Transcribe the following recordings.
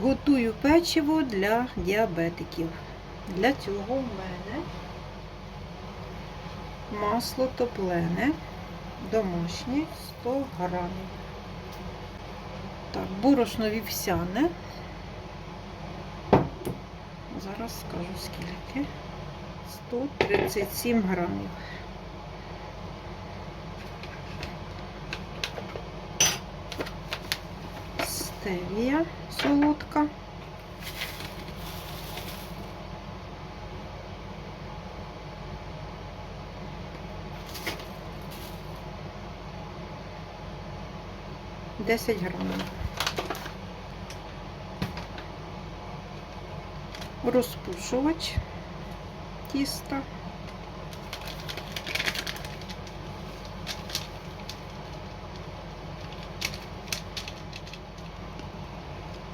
готую печиво для діабетиків. Для цього в мене масло топлене, домашнє 100 грамів. Так, борошно вівсяне. Зараз скажу скільки. 137 грамів. Стевія солодка. Десять грамів. Розпушувач тіста.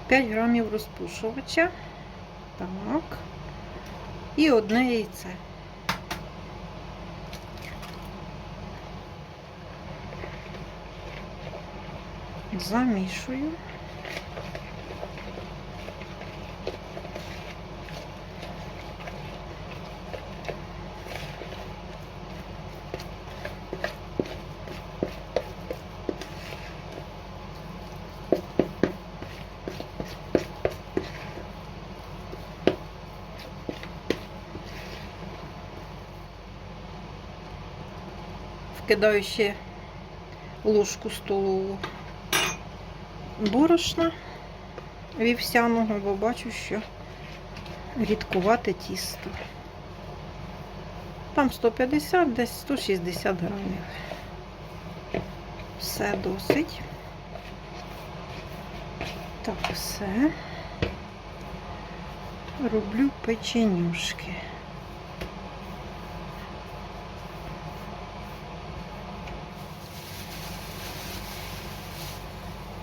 П'ять грамів розпушувача. Так. І одне яйце. Замішую. Вкидаю ще ложку столову борошна вівсяного, бо бачу, що рідкувате тісто. Там 150, десь 160 грамів. Все досить. Так, все. Роблю печенюшки.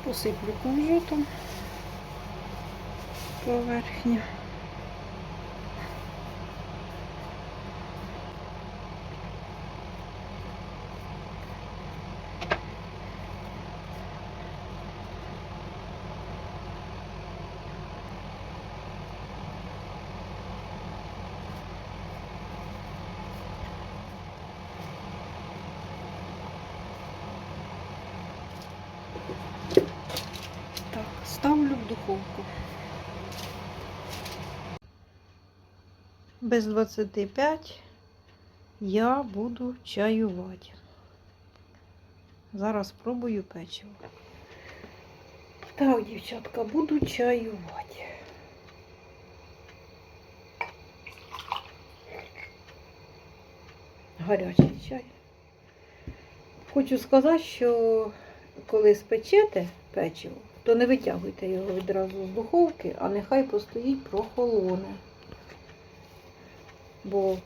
Посиплю кунжутом поверхню. Так, ставлю в духовку. Без 25 я буду чаювати. Зараз спробую печиво. Так, дівчатка, буду чаювати. Гарячий чай. Хочу сказати, що коли спечете печиво, то не витягуйте його відразу з духовки, а нехай постоїть прохолоне. Бо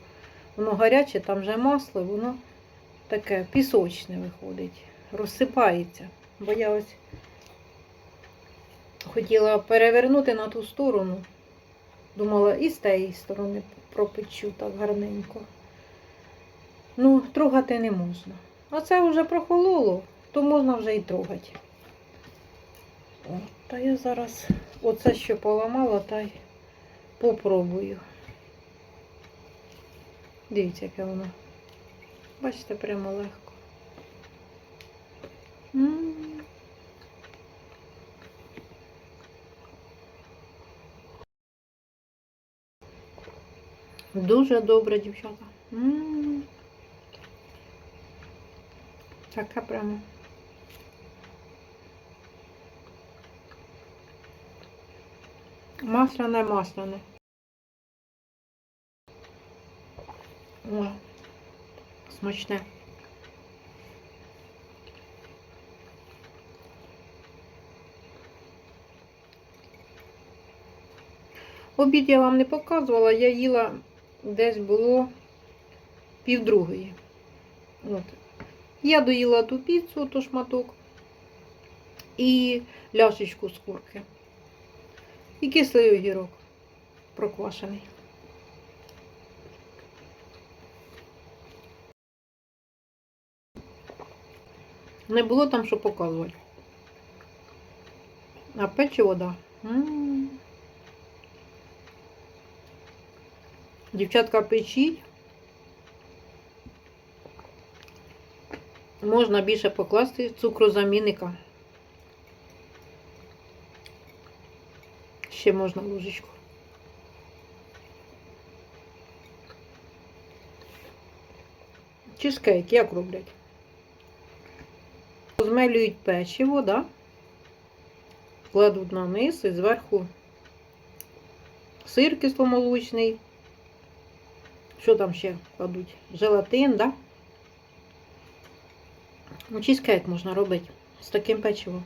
воно гаряче, там вже масло, воно таке пісочне виходить, розсипається. Бо я ось хотіла перевернути на ту сторону. Думала, і з тієї сторони пропечу так гарненько. Ну, трогати не можна. А це вже прохололо, то можна вже і трогати. Та я зараз оце що поламала, та й попробую. Дивіться, яке воно. Бачите, прямо легко. Дуже добре, дівчата. М. Таке прямо. Масляне, масляне. О, смачне. Обід я вам не показувала, я їла десь було півдругої. От. Я доїла ту піцу, то шматок і ляшечку з курки і кислий огірок проквашений. Не було там, що показувати. А печиво, вода? Дівчатка печіть. Можна більше покласти цукру цукрозамінника. Ще можна ложечку. Чизкейк як роблять? Змелюють печиво, да? кладуть на низ і зверху сир кисломолочний. Що там ще кладуть? Желатин, да? Ну, чизкейк можна робити з таким печивом.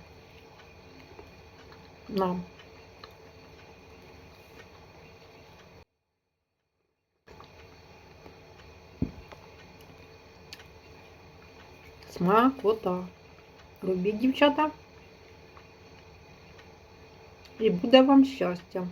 Нам. Смакота. Робіть, дівчата. І буде вам щастя.